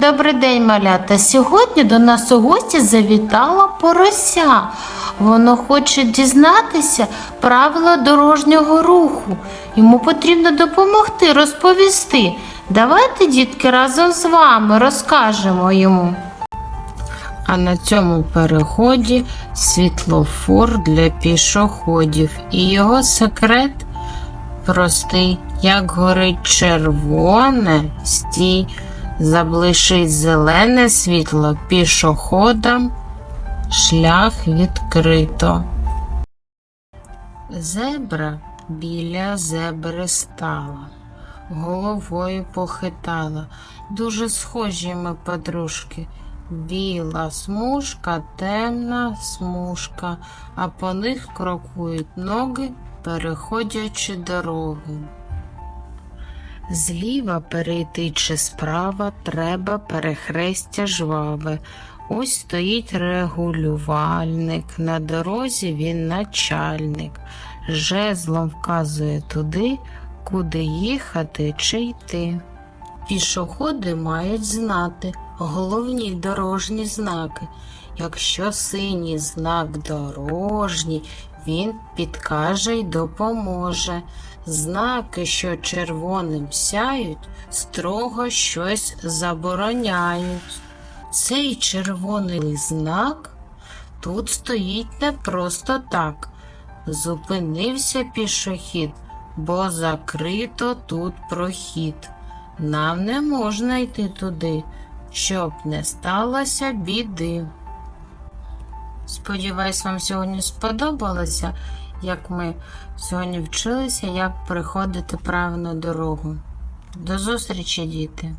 Добрий день, малята. Сьогодні до нас у гості завітала порося. Воно хоче дізнатися правила дорожнього руху. Йому потрібно допомогти, розповісти. Давайте, дітки, разом з вами розкажемо йому. А на цьому переході світлофор для пішоходів. І його секрет простий. Як горить червоне, стій, заблишить зелене світло пішоходам, шлях відкрито. Зебра біля зебри стала, головою похитала. Дуже схожі ми подружки. Біла смужка, темна смужка, а по них крокують ноги, переходячи дороги. Зліва перейти чи справа треба перехрестя жваве. Ось стоїть регулювальник, на дорозі він начальник. Жезлом вказує туди, куди їхати чи йти. Пішоходи мають знати головні дорожні знаки. Якщо синій знак дорожній, він підкаже й допоможе. Знаки, що червоним сяють, строго щось забороняють. Цей червоний знак тут стоїть не просто так. Зупинився пішохід, бо закрито тут прохід. Нам не можна йти туди, щоб не сталося біди. Сподіваюсь, вам сьогодні сподобалося, як ми сьогодні вчилися, як приходити правильну дорогу. До зустрічі, діти!